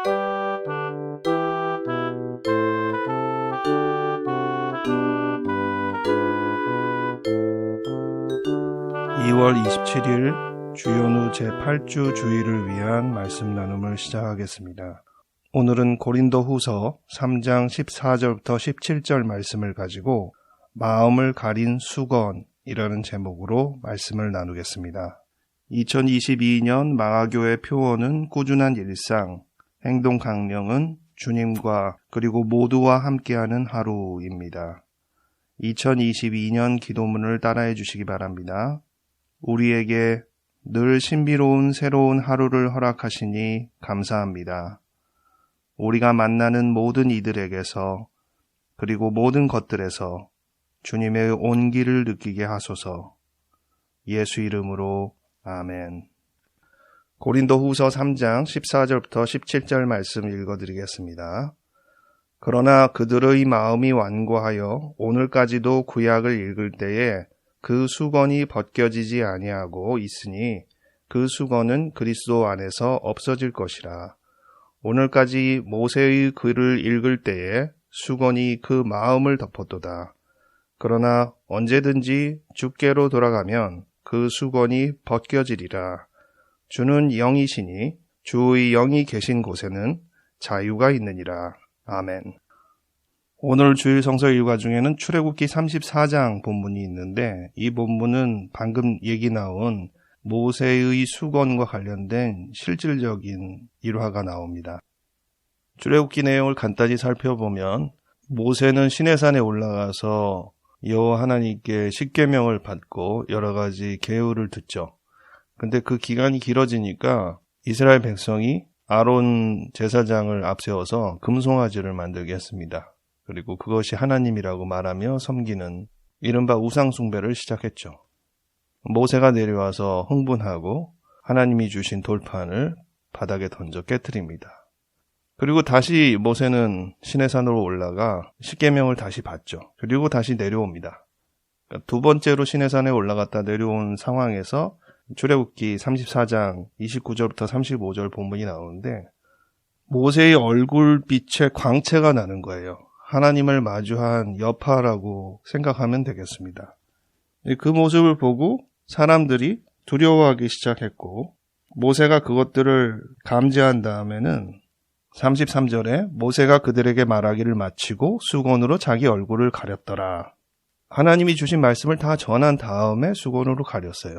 (2월 27일) 주연우 제8주 주일을 위한 말씀 나눔을 시작하겠습니다. 오늘은 고린도 후서 3장 14절부터 17절 말씀을 가지고 마음을 가린 수건이라는 제목으로 말씀을 나누겠습니다. 2022년 마가교회 표어는 꾸준한 일상, 행동 강령은 주님과 그리고 모두와 함께하는 하루입니다. 2022년 기도문을 따라해 주시기 바랍니다. 우리에게 늘 신비로운 새로운 하루를 허락하시니 감사합니다. 우리가 만나는 모든 이들에게서 그리고 모든 것들에서 주님의 온기를 느끼게 하소서. 예수 이름으로 아멘. 고린도 후서 3장 14절부터 17절 말씀 읽어드리겠습니다. 그러나 그들의 마음이 완고하여 오늘까지도 구약을 읽을 때에 그 수건이 벗겨지지 아니하고 있으니 그 수건은 그리스도 안에서 없어질 것이라. 오늘까지 모세의 글을 읽을 때에 수건이 그 마음을 덮었도다. 그러나 언제든지 주께로 돌아가면 그 수건이 벗겨지리라. 주는 영이시니 주의 영이 계신 곳에는 자유가 있느니라. 아멘. 오늘 주일 성서 일과 중에는 출애굽기 34장 본문이 있는데 이 본문은 방금 얘기 나온 모세의 수건과 관련된 실질적인 일화가 나옵니다. 출애굽기 내용을 간단히 살펴보면 모세는 시내산에 올라가서 여호와 하나님께 십계명을 받고 여러 가지 계율을 듣죠. 근데 그 기간이 길어지니까 이스라엘 백성이 아론 제사장을 앞세워서 금송아지를 만들게 했습니다. 그리고 그것이 하나님이라고 말하며 섬기는 이른바 우상숭배를 시작했죠. 모세가 내려와서 흥분하고 하나님이 주신 돌판을 바닥에 던져 깨뜨립니다. 그리고 다시 모세는 시내산으로 올라가 십계명을 다시 받죠. 그리고 다시 내려옵니다. 그러니까 두 번째로 시내산에 올라갔다 내려온 상황에서 출애굽기 34장 29절부터 35절 본문이 나오는데 모세의 얼굴빛에 광채가 나는 거예요. 하나님을 마주한 여파라고 생각하면 되겠습니다. 그 모습을 보고 사람들이 두려워하기 시작했고 모세가 그것들을 감지한 다음에는 33절에 모세가 그들에게 말하기를 마치고 수건으로 자기 얼굴을 가렸더라. 하나님이 주신 말씀을 다 전한 다음에 수건으로 가렸어요.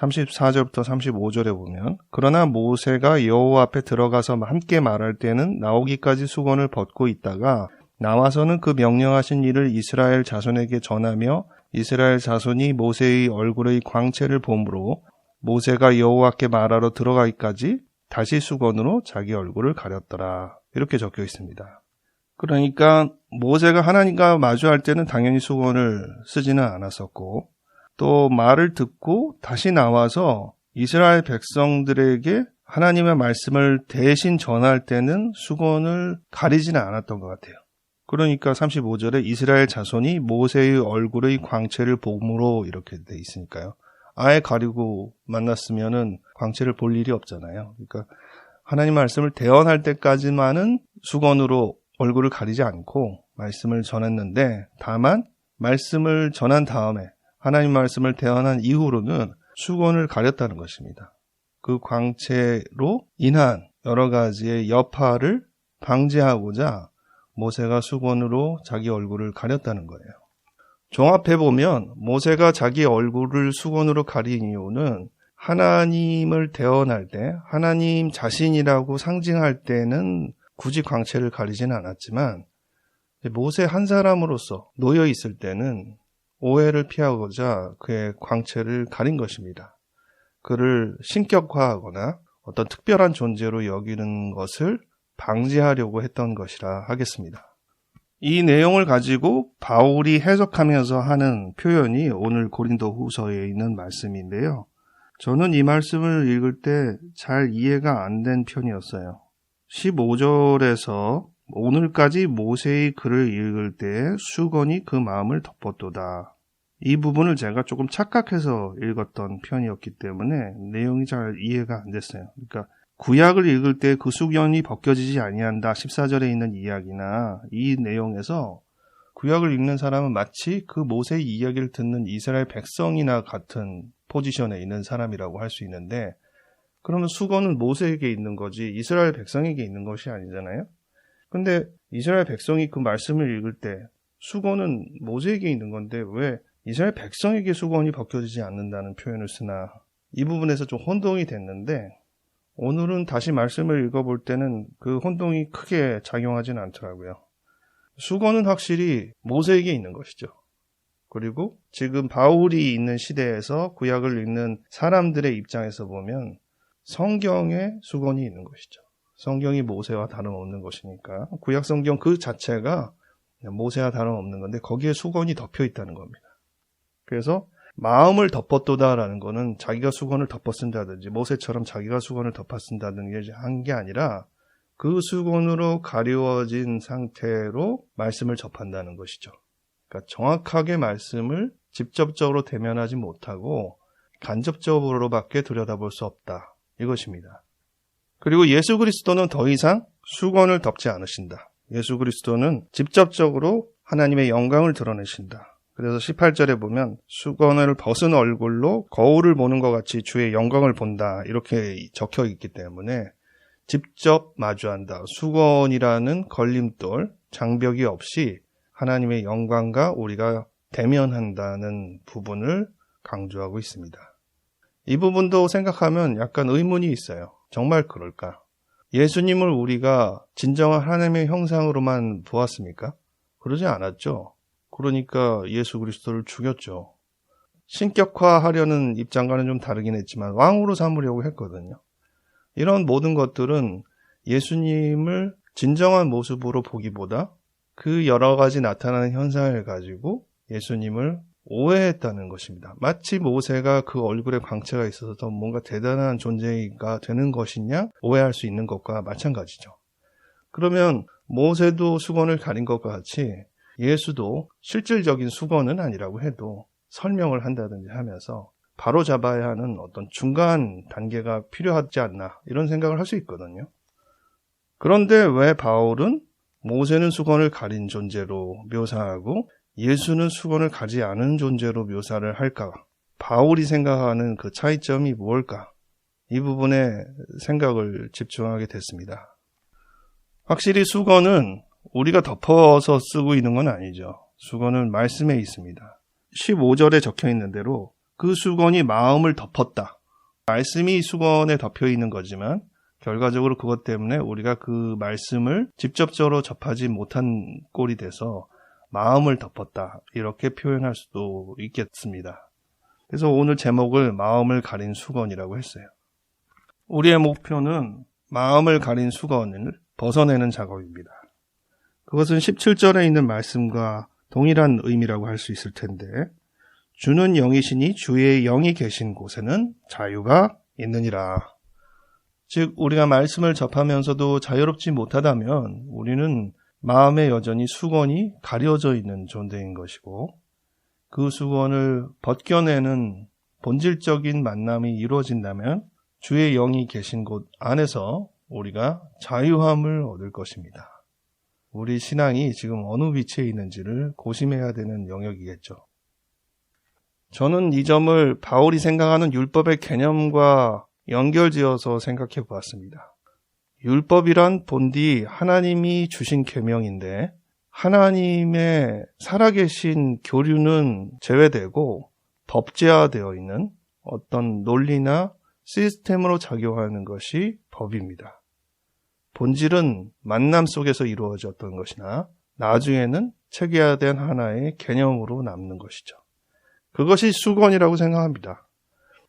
34절부터 35절에 보면 그러나 모세가 여호와 앞에 들어가서 함께 말할 때는 나오기까지 수건을 벗고 있다가 나와서는 그 명령하신 일을 이스라엘 자손에게 전하며 이스라엘 자손이 모세의 얼굴의 광채를 보므로 모세가 여호와께 말하러 들어가기까지 다시 수건으로 자기 얼굴을 가렸더라. 이렇게 적혀 있습니다. 그러니까 모세가 하나님과 마주할 때는 당연히 수건을 쓰지는 않았었고 또 말을 듣고 다시 나와서 이스라엘 백성들에게 하나님의 말씀을 대신 전할 때는 수건을 가리지는 않았던 것 같아요. 그러니까 35절에 이스라엘 자손이 모세의 얼굴의 광채를 봄으로 이렇게 돼 있으니까요. 아예 가리고 만났으면은 광채를 볼 일이 없잖아요. 그러니까 하나님 말씀을 대언할 때까지만은 수건으로 얼굴을 가리지 않고 말씀을 전했는데 다만 말씀을 전한 다음에 하나님 말씀을 대언한 이후로는 수건을 가렸다는 것입니다. 그 광채로 인한 여러 가지의 여파를 방지하고자 모세가 수건으로 자기 얼굴을 가렸다는 거예요. 종합해 보면 모세가 자기 얼굴을 수건으로 가린 이유는 하나님을 대언할 때 하나님 자신이라고 상징할 때는 굳이 광채를 가리지는 않았지만 모세 한 사람으로서 놓여 있을 때는 오해를 피하고자 그의 광채를 가린 것입니다. 그를 신격화하거나 어떤 특별한 존재로 여기는 것을 방지하려고 했던 것이라 하겠습니다. 이 내용을 가지고 바울이 해석하면서 하는 표현이 오늘 고린도 후서에 있는 말씀인데요. 저는 이 말씀을 읽을 때 잘 이해가 안 된 편이었어요. 15절에서 오늘까지 모세의 글을 읽을 때 수건이 그 마음을 덮었도다. 이 부분을 제가 조금 착각해서 읽었던 편이었기 때문에 내용이 잘 이해가 안 됐어요. 그러니까 구약을 읽을 때 그 수건이 벗겨지지 아니한다 14절에 있는 이야기나 이 내용에서 구약을 읽는 사람은 마치 그 모세의 이야기를 듣는 이스라엘 백성이나 같은 포지션에 있는 사람이라고 할 수 있는데 그러면 수건은 모세에게 있는 거지 이스라엘 백성에게 있는 것이 아니잖아요. 근데 이스라엘 백성이 그 말씀을 읽을 때 수건은 모세에게 있는 건데 왜 이스라엘 백성에게 수건이 벗겨지지 않는다는 표현을 쓰나 이 부분에서 좀 혼동이 됐는데 오늘은 다시 말씀을 읽어볼 때는 그 혼동이 크게 작용하지는 않더라고요. 수건은 확실히 모세에게 있는 것이죠. 그리고 지금 바울이 있는 시대에서 구약을 읽는 사람들의 입장에서 보면 성경에 수건이 있는 것이죠. 성경이 모세와 다름없는 것이니까 구약 성경 그 자체가 모세와 다름없는 건데 거기에 수건이 덮여 있다는 겁니다. 그래서 마음을 덮었도다라는 거는 자기가 수건을 덮어 쓴다든지 모세처럼 자기가 수건을 덮어 쓴다든지 한게 아니라 그 수건으로 가리워진 상태로 말씀을 접한다는 것이죠. 그러니까 정확하게 말씀을 직접적으로 대면하지 못하고 간접적으로밖에 들여다볼 수 없다. 이것입니다. 그리고 예수 그리스도는 더 이상 수건을 덮지 않으신다. 예수 그리스도는 직접적으로 하나님의 영광을 드러내신다. 그래서 18절에 보면 수건을 벗은 얼굴로 거울을 보는 것 같이 주의 영광을 본다. 이렇게 적혀 있기 때문에 직접 마주한다. 수건이라는 걸림돌, 장벽이 없이 하나님의 영광과 우리가 대면한다는 부분을 강조하고 있습니다. 이 부분도 생각하면 약간 의문이 있어요. 정말 그럴까? 예수님을 우리가 진정한 하나님의 형상으로만 보았습니까? 그러지 않았죠. 그러니까 예수 그리스도를 죽였죠. 신격화하려는 입장과는 좀 다르긴 했지만 왕으로 삼으려고 했거든요. 이런 모든 것들은 예수님을 진정한 모습으로 보기보다 그 여러 가지 나타나는 현상을 가지고 예수님을 오해했다는 것입니다. 마치 모세가 그 얼굴에 광채가 있어서 더 뭔가 대단한 존재가 되는 것이냐 오해할 수 있는 것과 마찬가지죠. 그러면 모세도 수건을 가린 것과 같이 예수도 실질적인 수건은 아니라고 해도 설명을 한다든지 하면서 바로 잡아야 하는 어떤 중간 단계가 필요하지 않나 이런 생각을 할 수 있거든요. 그런데 왜 바울은 모세는 수건을 가린 존재로 묘사하고 예수는 수건을 가지 않은 존재로 묘사를 할까? 바울이 생각하는 그 차이점이 무엇일까? 이 부분에 생각을 집중하게 됐습니다. 확실히 수건은 우리가 덮어서 쓰고 있는 건 아니죠. 수건은 말씀에 있습니다. 15절에 적혀 있는 대로 그 수건이 마음을 덮었다. 말씀이 수건에 덮여 있는 거지만 결과적으로 그것 때문에 우리가 그 말씀을 직접적으로 접하지 못한 꼴이 돼서 마음을 덮었다. 이렇게 표현할 수도 있겠습니다. 그래서 오늘 제목을 마음을 가린 수건이라고 했어요. 우리의 목표는 마음을 가린 수건을 벗어내는 작업입니다. 그것은 17절에 있는 말씀과 동일한 의미라고 할 수 있을 텐데, 주는 영이시니 주의 영이 계신 곳에는 자유가 있느니라. 즉, 우리가 말씀을 접하면서도 자유롭지 못하다면 우리는 마음에 여전히 수건이 가려져 있는 존재인 것이고 그 수건을 벗겨내는 본질적인 만남이 이루어진다면 주의 영이 계신 곳 안에서 우리가 자유함을 얻을 것입니다. 우리 신앙이 지금 어느 위치에 있는지를 고심해야 되는 영역이겠죠. 저는 이 점을 바울이 생각하는 율법의 개념과 연결지어서 생각해 보았습니다. 율법이란 본디 하나님이 주신 계명인데 하나님의 살아계신 교류는 제외되고 법제화되어 있는 어떤 논리나 시스템으로 작용하는 것이 법입니다. 본질은 만남 속에서 이루어졌던 것이나 나중에는 체계화된 하나의 개념으로 남는 것이죠. 그것이 수건이라고 생각합니다.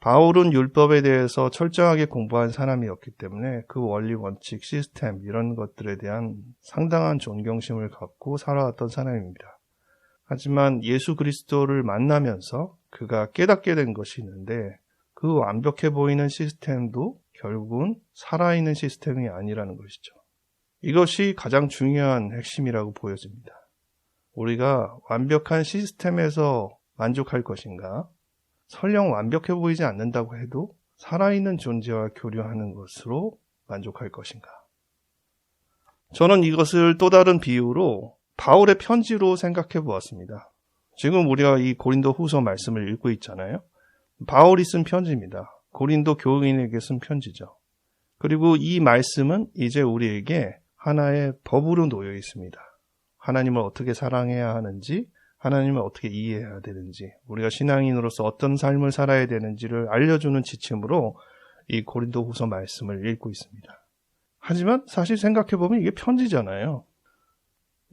바울은 율법에 대해서 철저하게 공부한 사람이었기 때문에 그 원리, 원칙, 시스템 이런 것들에 대한 상당한 존경심을 갖고 살아왔던 사람입니다. 하지만 예수 그리스도를 만나면서 그가 깨닫게 된 것이 있는데 그 완벽해 보이는 시스템도 결국은 살아있는 시스템이 아니라는 것이죠. 이것이 가장 중요한 핵심이라고 보여집니다. 우리가 완벽한 시스템에서 만족할 것인가? 설령 완벽해 보이지 않는다고 해도 살아있는 존재와 교류하는 것으로 만족할 것인가? 저는 이것을 또 다른 비유로 바울의 편지로 생각해 보았습니다. 지금 우리가 이 고린도 후서 말씀을 읽고 있잖아요. 바울이 쓴 편지입니다. 고린도 교인에게 쓴 편지죠. 그리고 이 말씀은 이제 우리에게 하나의 법으로 놓여 있습니다. 하나님을 어떻게 사랑해야 하는지, 하나님을 어떻게 이해해야 되는지, 우리가 신앙인으로서 어떤 삶을 살아야 되는지를 알려주는 지침으로 이 고린도 후서 말씀을 읽고 있습니다. 하지만 사실 생각해보면 이게 편지잖아요.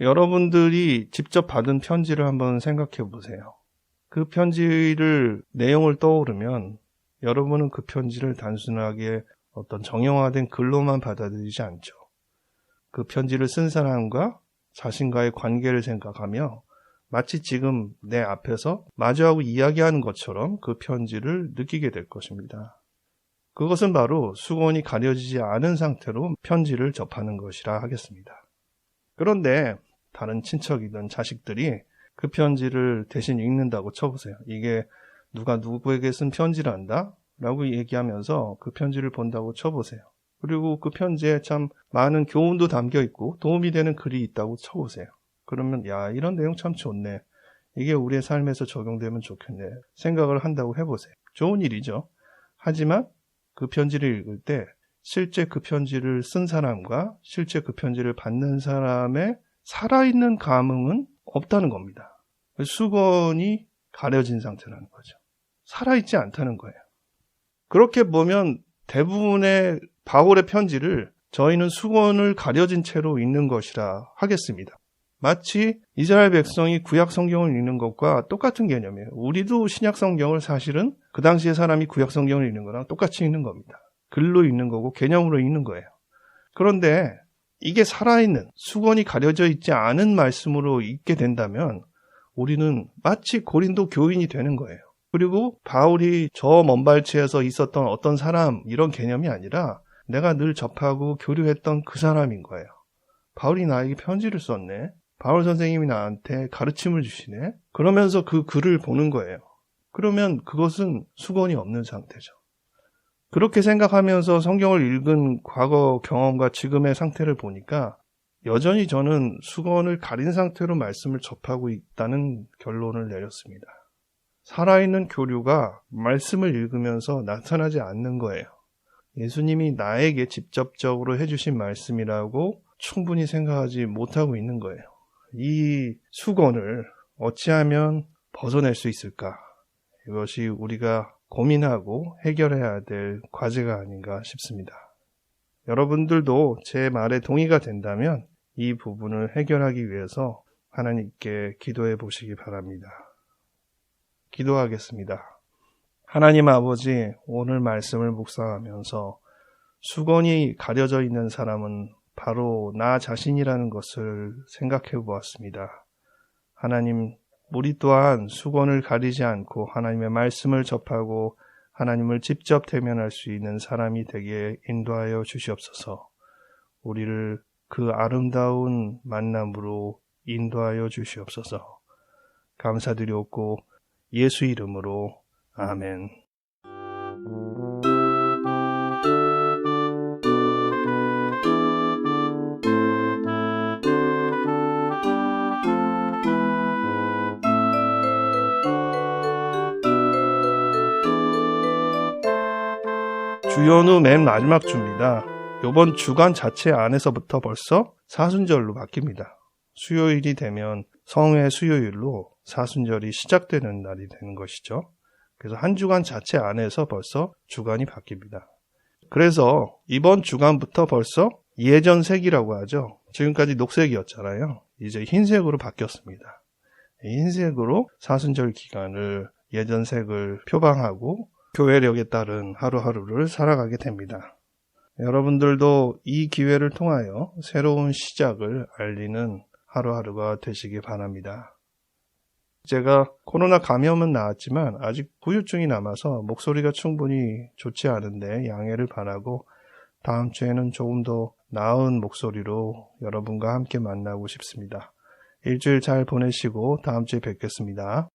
여러분들이 직접 받은 편지를 한번 생각해 보세요. 그 편지를 내용을 떠오르면 여러분은 그 편지를 단순하게 어떤 정형화된 글로만 받아들이지 않죠. 그 편지를 쓴 사람과 자신과의 관계를 생각하며 마치 지금 내 앞에서 마주하고 이야기하는 것처럼 그 편지를 느끼게 될 것입니다. 그것은 바로 수건이 가려지지 않은 상태로 편지를 접하는 것이라 하겠습니다. 그런데 다른 친척이든 자식들이 그 편지를 대신 읽는다고 쳐보세요. 이게 누가 누구에게 쓴 편지란다? 라고 얘기하면서 그 편지를 본다고 쳐보세요. 그리고 그 편지에 참 많은 교훈도 담겨 있고 도움이 되는 글이 있다고 쳐보세요. 그러면 야 이런 내용 참 좋네. 이게 우리의 삶에서 적용되면 좋겠네. 생각을 한다고 해보세요. 좋은 일이죠. 하지만 그 편지를 읽을 때 실제 그 편지를 쓴 사람과 실제 그 편지를 받는 사람의 살아있는 감흥은 없다는 겁니다. 수건이 가려진 상태라는 거죠. 살아있지 않다는 거예요. 그렇게 보면 대부분의 바울의 편지를 저희는 수건을 가려진 채로 읽는 것이라 하겠습니다. 마치 이스라엘 백성이 구약 성경을 읽는 것과 똑같은 개념이에요. 우리도 신약 성경을 사실은 그 당시에 사람이 구약 성경을 읽는 거랑 똑같이 읽는 겁니다. 글로 읽는 거고 개념으로 읽는 거예요. 그런데 이게 살아있는 수건이 가려져 있지 않은 말씀으로 읽게 된다면 우리는 마치 고린도 교인이 되는 거예요. 그리고 바울이 저 먼발치에서 있었던 어떤 사람 이런 개념이 아니라 내가 늘 접하고 교류했던 그 사람인 거예요. 바울이 나에게 편지를 썼네. 바울 선생님이 나한테 가르침을 주시네. 그러면서 그 글을 보는 거예요. 그러면 그것은 수건이 없는 상태죠. 그렇게 생각하면서 성경을 읽은 과거 경험과 지금의 상태를 보니까 여전히 저는 수건을 가린 상태로 말씀을 접하고 있다는 결론을 내렸습니다. 살아있는 교류가 말씀을 읽으면서 나타나지 않는 거예요. 예수님이 나에게 직접적으로 해주신 말씀이라고 충분히 생각하지 못하고 있는 거예요. 이 수건을 어찌하면 벗어낼 수 있을까? 이것이 우리가 고민하고 해결해야 될 과제가 아닌가 싶습니다. 여러분들도 제 말에 동의가 된다면 이 부분을 해결하기 위해서 하나님께 기도해 보시기 바랍니다. 기도하겠습니다. 하나님 아버지, 오늘 말씀을 묵상하면서 수건이 가려져 있는 사람은 바로 나 자신이라는 것을 생각해 보았습니다. 하나님, 우리 또한 수건을 가리지 않고 하나님의 말씀을 접하고 하나님을 직접 대면할 수 있는 사람이 되게 인도하여 주시옵소서. 우리를 그 아름다운 만남으로 인도하여 주시옵소서. 감사드리옵고 예수 이름으로 아멘. 주연후 맨 마지막 주입니다. 이번 주간 자체 안에서부터 벌써 사순절로 바뀝니다. 수요일이 되면 성회 수요일로 사순절이 시작되는 날이 되는 것이죠. 그래서 한 주간 자체 안에서 벌써 주간이 바뀝니다. 그래서 이번 주간부터 벌써 예전색이라고 하죠. 지금까지 녹색이었잖아요. 이제 흰색으로 바뀌었습니다. 흰색으로 사순절 기간을 예전색을 표방하고 교회력에 따른 하루하루를 살아가게 됩니다. 여러분들도 이 기회를 통하여 새로운 시작을 알리는 하루하루가 되시기 바랍니다. 제가 코로나 감염은 나았지만 아직 후유증이 남아서 목소리가 충분히 좋지 않은데 양해를 바라고 다음 주에는 조금 더 나은 목소리로 여러분과 함께 만나고 싶습니다. 일주일 잘 보내시고 다음 주에 뵙겠습니다.